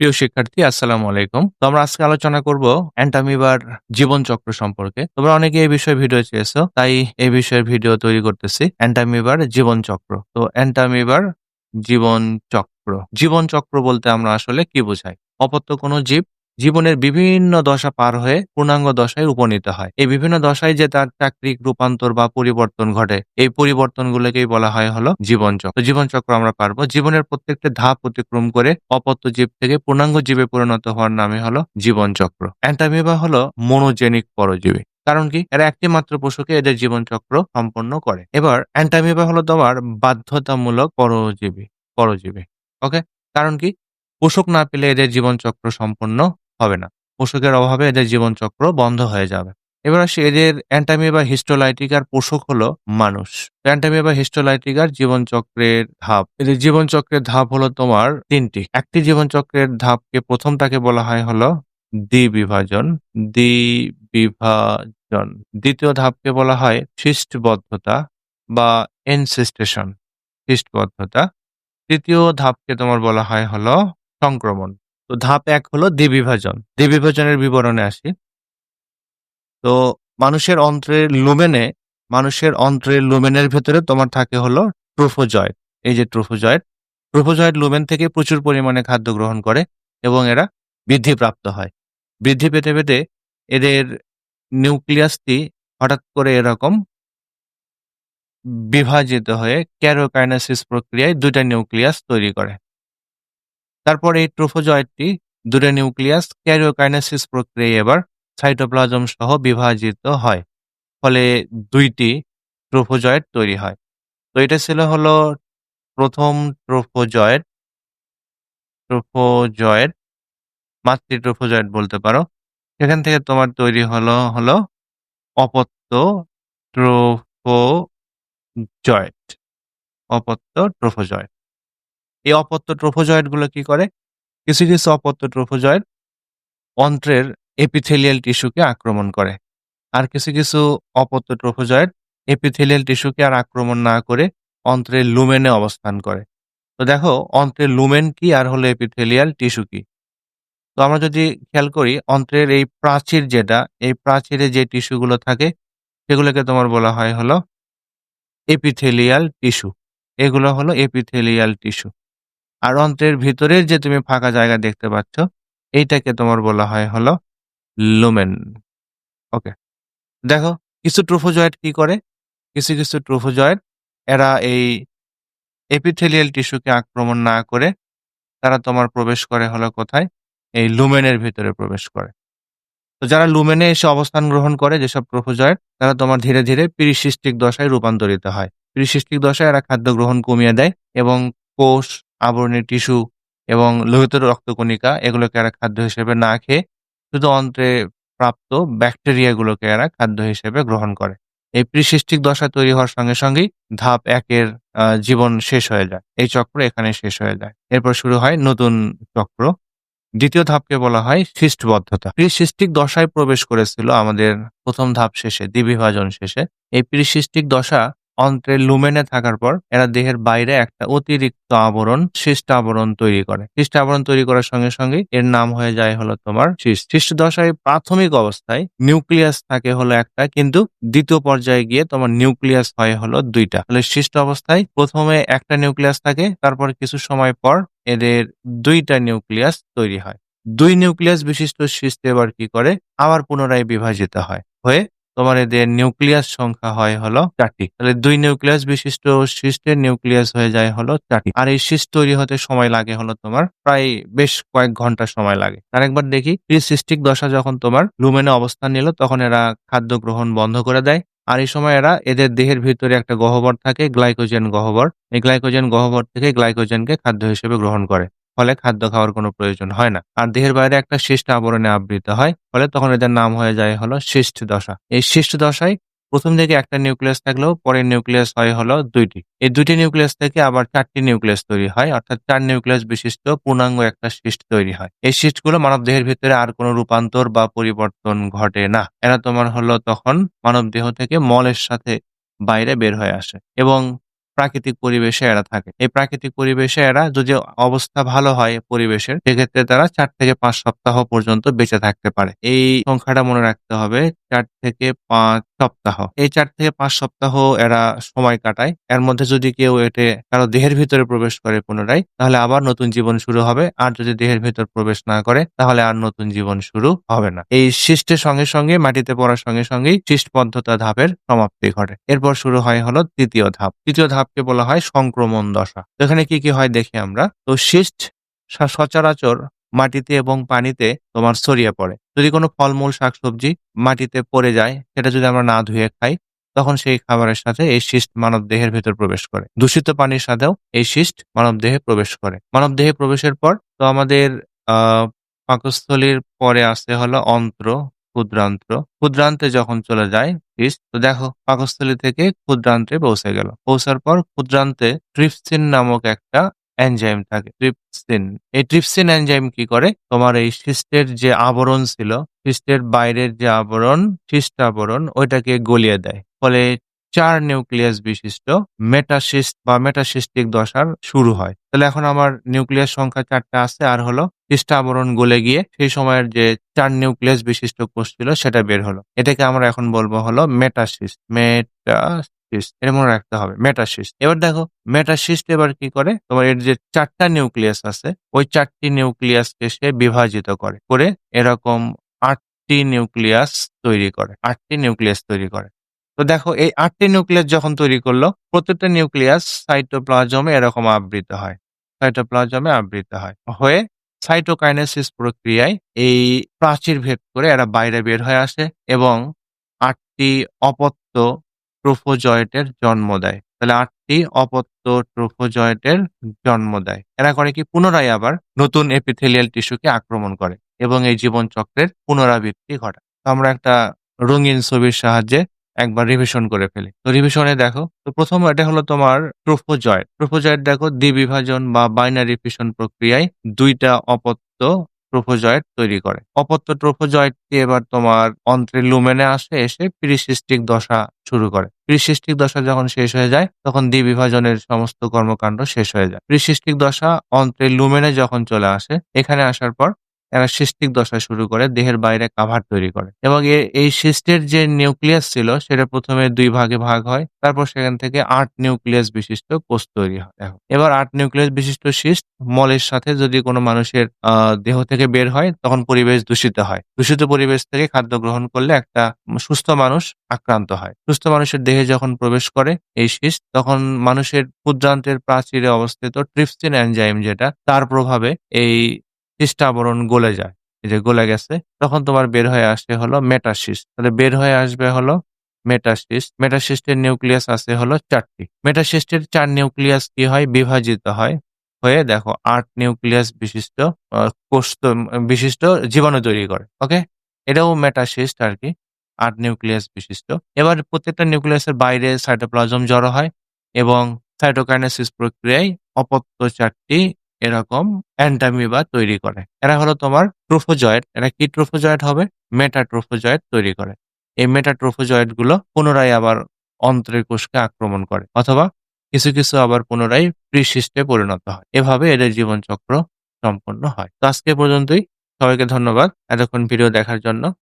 প্রিয় শিক্ষার্থী, আসসালামু আলাইকুম। তোমরা আজকে আলোচনা করব অ্যান্টামিবার জীবন চক্র সম্পর্কে। তোমরা অনেকে এই বিষয়ে ভিডিও চেয়েছো, তাই এই বিষয়ের ভিডিও তৈরি করতেছি। অ্যান্টামিবার জীবন চক্র তো অ্যান্টামিবার জীবন চক্র জীবন চক্র বলতে আমরা আসলে কি বোঝাই? অপত্য কোনো জীব জীবনের বিভিন্ন দশা পার হয়ে পূর্ণাঙ্গ দশায় উপনীত হয়। এই বিভিন্ন দশায় যে তার চাকরিক রূপান্তর বা পরিবর্তন ঘটে, এই পরিবর্তনগুলোকেই বলা হয় হলো জীবন চক্র জীবন চক্র আমরা পারব। জীবনের প্রত্যেকটা ধাপ অতিক্রম করে অপত্য জীব থেকে পূর্ণাঙ্গ জীবে পরিণত হওয়ার নামে হলো জীবন চক্র অ্যান্টামিবা হলো মনোজেনিক পরজীবী। কারণ কি? এরা একটি মাত্র পশুকে এদের জীবন চক্র সম্পন্ন করে। এবার অ্যান্টামিবা হলো তোমার বাধ্যতামূলক পরজীবী পরজীবী। ওকে? কারণ কি? পোষক না পেলে এদের জীবন চক্র সম্পন্ন হবে না। পোষকের অভাবে এদের জীবন চক্র বন্ধ হয়ে যাবে। এবার আসি এদের অ্যান্টামিবা হিস্টোলাইটিকার পোষক হলো মানুষ। অ্যান্টামিবা হিস্টোলাইটিকার জীবনচক্রের ধাপ। এদের জীবন চক্রের ধাপ হলো তোমার তিনটি। একটি জীবন চক্রের ধাপকে প্রথমটাকে বলা হয় হলো দ্বিবিভাজন। দ্বিবিভাজন। দ্বিতীয় ধাপকে বলা হয় শিষ্টবদ্ধতা বা এনসিস্টেশন। শিষ্টবদ্ধতা তৃতীয় ধাপকে তোমার বলা হয় হলো সংক্রমণ। তো ধাপ এক হলো দ্বিবিভাজন। দ্বিবিভাজনের বিবরণে আসি। তো মানুষের অন্ত্রের লুমেনে, মানুষের অন্ত্রের লুমেনের ভেতরে তোমার থাকে হলো ট্রোফোজয়েড। এই যে ট্রোফোজয়েড ট্রোফোজয়েড লুমেন থেকে প্রচুর পরিমাণে খাদ্য গ্রহণ করে এবং এরা বৃদ্ধিপ্রাপ্ত হয়। বৃদ্ধি পেতে পেতে এদের নিউক্লিয়াসটি হঠাৎ করে এরকম বিভাজিত হয়ে ক্যারোকাইনাসিস প্রক্রিয়ায় দুইটা নিউক্লিয়াস তৈরি করে। তারপর এই ট্রোফোজয়েডটি দুটো নিউক্লিয়াস ক্যারিওকাইনেসিস প্রক্রিয়ায় এবার সাইটোপ্লাজম সহ বিভাজিত হয়, ফলে দুইটি ট্রোফোজয়েড তৈরি হয়। তো এটা ছিল হলো প্রথম ট্রোফোজয়েড ট্রোফোজয়েড মাতৃ ট্রোফোজয়েড বলতে পারো। সেখান থেকে তোমার তৈরি হলো হলো অপত্য ট্রোফোজয়েড অপত্য ট্রোফোজয়েড। এই অপত্য ট্রোফোজয়েডগুলো কি করে? কিছু কিছু অপত্য ট্রোফোজয়েড অন্ত্রের এপিথেলিয়াল টিস্যুকে আক্রমণ করে। আর কিছু কিছু অপত্য ট্রোফোজয়েড এপিথেলিয়াল টিস্যুকে আর আক্রমণ না করে অন্ত্রের লুমেনে অবস্থান করে। তো দেখো, অন্ত্রের লুমেন কি আর হলো এপিথেলিয়াল টিস্যু কি? তো আমরা যদি খেয়াল করি, অন্ত্রের এই প্রাচীর যেটা, এই প্রাচীরে যে টিস্যুগুলো থাকে, সেগুলোকে তোমার বলা হয় হলো এপিথেলিয়াল টিস্যু এগুলো হলো এপিথেলিয়াল টিস্যু আর অন্ত্রের ভিতরের যে তুমি ফাঁকা জায়গা দেখতে পাচ্ছ, এইটাকে তোমার বলা হয় হলো লুমেন ওকে দেখো, কিছু ট্রোফোজয়েড কি করে? কিছু কিছু ট্রোফোজয়েড, এরা এই এপিথেলিয়াল টিস্যুকে আক্রমণ না করে, তারা তোমার প্রবেশ করে হলো কোথায়? এই লুমেনের ভিতরে প্রবেশ করে। তো যারা লুমেনে এসে অবস্থান গ্রহণ করে যেসব ট্রোফোজয়েড, তারা তোমার ধীরে ধীরে পিরিসিস্টিক দশায় রূপান্তরিত হয়। পিরিসিস্টিক দশায় এরা খাদ্য গ্রহণ কমিয়ে দেয় এবং কোষ আবরণী টিস্যু এবং লোহিত রক্তকণিকা এগুলোকে এরা খাদ্য হিসেবে না খেয়ে শুধু অন্ত্রে প্রাপ্ত ব্যাকটেরিয়াগুলোকে এরা খাদ্য হিসেবে গ্রহণ করে। এই প্রিসিস্টিক দশা তৈরি হওয়ার সঙ্গে সঙ্গেই ধাপ একের জীবন শেষ হয়ে যায়। এই চক্র এখানে শেষ হয়ে যায়। এরপর শুরু হয় নতুন চক্র। দ্বিতীয় ধাপকে বলা হয় শিষ্টবদ্ধতা প্রিসিস্টিক দশায় প্রবেশ করেছিল আমাদের প্রথম ধাপ শেষে, দ্বিবিভাজন শেষে। এই প্রিসিস্টিক দশা অন্ত্রের লুমেনে থাকার পর এরা দেহের বাইরে একটা অতিরিক্ত আবরণ শিষ্ট আবরণ তৈরি করে। শিষ্ট আবরণ তৈরি করার সঙ্গে সঙ্গে এর নাম হয়ে যায় হলো তোমার শিষ্ট শিষ্ট দশায় প্রাথমিক অবস্থায় নিউক্লিয়াস থাকে হলো একটা, কিন্তু দ্বিতীয় পর্যায়ে গিয়ে তোমার নিউক্লিয়াস হয় হলো দুইটা। তাহলে শিষ্ট অবস্থায় প্রথমে একটা নিউক্লিয়াস থাকে, তারপর কিছু সময় পর এদের দুইটা নিউক্লিয়াস তৈরি হয়। দুই নিউক্লিয়াস বিশিষ্ট শিষ্ট এবার কি করে? আবার পুনরায় বিভাজিত হয়। হয়ে তোমার এদের নিউক্লিয়াস সংখ্যা হয় হলো চারটি। তাহলে দুই নিউক্লিয়াস বিশিষ্ট সিস্টের নিউক্লিয়াস হয়ে যায় হলো চারটি। আর এই সিস্ট তৈরি হতে সময় লাগে হলো তোমার প্রায় বেশ কয়েক ঘণ্টা সময় লাগে। আর একবার দেখি প্রিসিস্টিক দশা যখন তোমার লুমেনে অবস্থান নিল তখন এরা খাদ্য গ্রহণ বন্ধ করে দেয়। আর এই সময় এরা এদের দেহের ভিতরে একটা গহ্বর থাকে গ্লাইকোজেন গহ্বর। এই গ্লাইকোজেন গহ্বর থেকে গ্লাইকোজেনকে খাদ্য হিসেবে গ্রহণ করে। ফলে খাদ্য খাওয়ার কোনো প্রয়োজন হয় না। আর দেহের বাইরে একটা শিষ্ট আবরণে আবৃত হয়, ফলে তখন এদের নাম হয়ে যায় হলো শিষ্ট দশা। এই শিষ্ট দশায় প্রথম দিকে একটা নিউক্লিয়াস থাকলেও পরের নিউক্লিয়াস হয় হলো দুইটি। এই দুইটি নিউক্লিয়াস থেকে আবার চারটি নিউক্লিয়াস তৈরি হয়, অর্থাৎ চার নিউক্লিয়াস বিশিষ্ট পূর্ণাঙ্গ একটা শিষ্ট তৈরি হয়। এই শিষ্টগুলো মানব দেহের ভিতরে আর কোনো রূপান্তর বা পরিবর্তন ঘটে না। এরা তোমার হলো তখন মানব দেহ থেকে মলের সাথে বাইরে বের হয়ে আসে এবং প্রাকৃতিক পরিবেশে এরা থাকে। এই প্রাকৃতিক পরিবেশে এরা যদি অবস্থা ভালো হয় পরিবেশের, সেক্ষেত্রে তারা চার থেকে পাঁচ সপ্তাহ পর্যন্ত বেঁচে থাকতে পারে। এই সংখ্যাটা মনে রাখতে হবে চার থেকে ৫ সপ্তাহ। এই চার থেকে পাঁচ সপ্তাহ এরা সময় কাটায়। এর মধ্যে যদি কেউ এটে কারও দেহের ভিতরে প্রবেশ করে পুনরায়, তাহলে আবার নতুন জীবন শুরু হবে। আর যদি দেহের ভেতর প্রবেশ না করে, তাহলে আর নতুন জীবন শুরু হবে না। এই সৃষ্টের সঙ্গে, সঙ্গে মাটিতে পড়ার সঙ্গে, সঙ্গেই সৃষ্টবদ্ধতা ধাপের সমাপ্তি ঘটে। এরপর শুরু হয় হলো ৩য় ধাপ। ৩য় ধাপকে বলা হয় সংক্রমণ দশা। এখানে কি, কি হয় দেখি আমরা। তো সৃষ্ট সা সচরাচর মাটিতে এবং পানিতে তোমার ছড়িয়ে পড়ে। যদি কোনো ফলমূল, শাকসবজি মাটিতে পড়ে যায়, সেটা যদি আমরা না ধুয়ে খাই, তখন সেই খাবারের সাথে এই সৃষ্ট মানবদেহের ভেতর প্রবেশ করে। দূষিত পানির সাথেও এই সৃষ্ট মানবদেহে প্রবেশ করে। মানবদেহে প্রবেশের পর তো আমাদের পাকস্থলীর পরে আসতে হলো অন্ত্র, ক্ষুদ্রান্ত্র। ক্ষুদ্রান্তে যখন চলে যায় সৃষ্ট, তো দেখো পাকস্থলী থেকে ক্ষুদ্রান্তে পৌঁছে গেল। পৌঁছার পর ক্ষুদ্রান্তে ট্রিপসিন নামক একটা এনজাইম থাকে। ট্রিপসিন। এই ট্রিপসিন এনজাইম কি করে? তোমার এই সৃষ্টের যে আবরণ ছিল, সৃষ্টের বাইরের যে আবরণ, সৃষ্ট আবরণ ওইটাকে গলিয়ে দেয়। ফলে চার নিউক্লিয়াস বিশিষ্ট মেটাসিস্ট বা মেটাসিস্টিক দশার শুরু হয়। তাহলে এখন আমার নিউক্লিয়াস সংখ্যা ৪ টা আছে আর হলো সৃষ্ট আবরণ গলে গিয়ে সেই সময়ের যে চার নিউক্লিয়াস বিশিষ্ট কোষ ছিল সেটা বের হলো। এটাকে আমরা এখন বলব হলো মেটাসিস্ট। মেটাসিস্ট। এটা মনে রাখতে হবে। মেটাসিস্ট। এবার দেখো মেটাসিস্ট এবার কি করে? তোমার এর যে ৪ টা নিউক্লিয়াস আছে, ওই ৪ টি নিউক্লিয়াসকে সে বিভাজিত করে। করে এরকম ৮ টি নিউক্লিয়াস তৈরি করে। ৮ টি নিউক্লিয়াস তৈরি করে। তো দেখো এই ৮ টি নিউক্লিয়াস যখন তৈরি করল, প্রত্যেকটা নিউক্লিয়াস সাইটোপ্লাজমে এরকম আবৃত হয়। সাইটোপ্লাজমে আবৃত হয়। হয়ে সাইটোকাইনেসিস প্রক্রিয়ায় এই প্রাচীর ভেদ করে এরা বাইরে বের হয়ে আসে এবং ৮ টি অপত্য ট্রোফোজয়েটের জন্ম দেয়। তাহলে ৮ টি অপত্য ট্রোফোজয়েটের জন্ম দেয়। এরা করে কি? পুনরায় আবার নতুন এপিথেলিয়াল টিস্যুকে আক্রমণ করে এবং এই জীবনচক্রের পুনরাবৃত্তি ঘটায়। তো আমরা একটা রঙিন ছবির সাহায্যে একবার রিভিশন করে ফেলি। তো রিভিশনে দেখো, তো প্রথম এটা হলো তোমার ট্রোফোজয়েট। ট্রোফোজয়েট দেখো দ্বিবিভাজন বা বাইনারি ফিশন প্রক্রিয়ায় দুইটা অপত্য ট্রোফোজয়েট তৈরি করে। অপত্য ট্রোফোজয়েটটি এবার তোমার অন্ত্রের লুমেনে আসে, এসে প্রিসিস্টিক দশা শুরু করে। প্রিসিস্টিক দশা যখন শেষ হয়ে যায়, তখন দ্বিবিভাজনের সমস্ত কর্মকাণ্ড শেষ হয়ে যায়। প্রিসিস্টিক দশা অন্ত্রের লুমেনে যখন চলে আসে, এখানে আসার পর এরা সিস্টিক দশা শুরু করে দেহের বাইরে কাভার তৈরি করে এবং এই সিস্টের যে নিউক্লিয়াস ছিল সেটা প্রথমে দুই ভাগে ভাগ হয়। তারপর সেখান থেকে ৮ নিউক্লিয়াস বিশিষ্ট কোষ তৈরি হয়। এবার ৮ নিউক্লিয়াস বিশিষ্ট সিস্ট মলের সাথে যদি কোনো মানুষের দেহ থেকে বের হয়, তখন পরিবেশ দূষিত হয়। দূষিত পরিবেশ থেকে খাদ্য গ্রহণ করলে একটা সুস্থ মানুষ আক্রান্ত হয়। সুস্থ মানুষের দেহে যখন প্রবেশ করে এই সিস্ট, তখন মানুষের ক্ষুদ্রান্তের প্রাচীরে অবস্থিত ট্রিপসিন এনজাইম যেটা, তার প্রভাবে এই আবরণ গলে যায়। এই যে গলে গেছে, তখন তোমার বের হয়ে আসে হলো মেটাসিস তাহলে বের হয়ে আসবে হলো মেটাসিস্ট। মেটাসিস্টের নিউক্লিয়াস আছে হলো ৪ টি। মেটাসিস্টের ৪ নিউক্লিয়াস কি হয়? বিভাজিত হয়। হয়ে দেখো ৮ নিউক্লিয়াস বিশিষ্ট কোষ বিশিষ্ট জীবাণু তৈরি করে। ওকে? এটাও মেটাসিস্ট আর কি ৮ নিউক্লিয়াস বিশিষ্ট। এবার প্রত্যেকটা নিউক্লিয়াসের বাইরে সাইটোপ্লাজম জড়ো হয় এবং সাইটোকাইনেসিস প্রক্রিয়ায় অপত্য ৪ টি এরকম অ্যান্টামিবা তৈরি করে। এরা হলো তোমার ট্রোফোজয়েট। এরা কি ট্রোফোজয়েট হবে? মেটাট্রোফোজয়েট তৈরি করে। এই মেটাট্রোফোজয়েটগুলো পুনরায় আবার অন্ত্রের কোষকে আক্রমণ করে অথবা কিছু, কিছু আবার পুনরায় প্রিসিস্টে পরিণত হয়। এভাবে এদের জীবনচক্র সম্পন্ন হয়। তো আজকে পর্যন্তই। সবাইকে ধন্যবাদ এতক্ষণ ভিডিও দেখার জন্য।